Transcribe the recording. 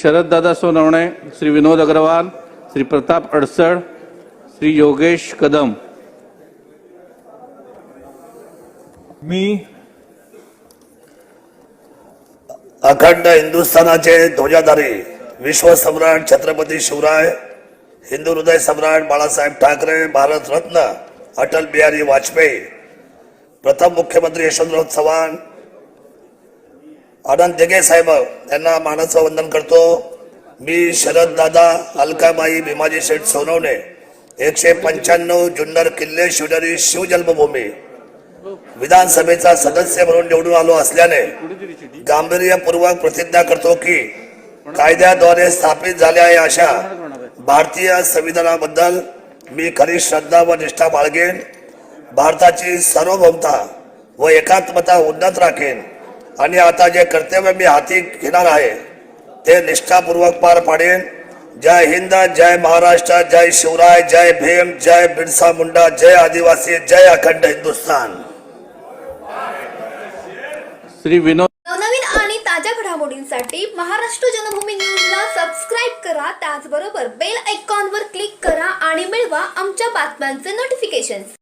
शरददादा सोनवणे श्री विनोद अग्रवाल श्री प्रताप अडसळ श्री योगेश कदम. मी अखंड हिंदुस्थानाचे ध्वजाधारी विश्वसम्राट छत्रपती शिवराय हिंदू हृदय सम्राट बाळासाहेब ठाकरे भारतरत्न अटल बिहारी वाजपेयी प्रथम मुख्यमंत्री यशवंतराव चव्हाण आनंद जगे साहेब यांना मानाचं वंदन करतो. मी शरद दादा अलकाबाई भीमाजी शेठ सोनवणे एकशे पंच्याण्णव जुन्नर किल्ले शिवनेरी शिवजन्मभूमी विधानसभेचा सदस्य म्हणून निवडून आलो असल्याने गांभीर्यपूर्वक प्रतिज्ञा करतो की कायद्याद्वारे स्थापित झाल्या आहे अशा भारतीय संविधानाबद्दल मी खरी श्रद्धा व निष्ठा बाळगेन. भारताची सार्वभौमता व एकात्मता उन्नत राखेन. आणि आता जे कर्तव्य मी हाती घेणार आहे ते निष्ठापूर्वक पार पाडेन. जय हिंद जय महाराष्ट्र जय शिवराय जय भीम जय बिरसा मुंडा जय आदिवासी जय अखंड हिंदुस्तान. श्री विनोद नवनवीन आणि ताज्या घडामोडींसाठी महाराष्ट्र जनभूमी न्यूजला सबस्क्राईब करा. त्याचबरोबर बेल आयकॉनवर क्लिक करा आणि मिळवा आमच्या बातम्यांचे नोटिफिकेशन्स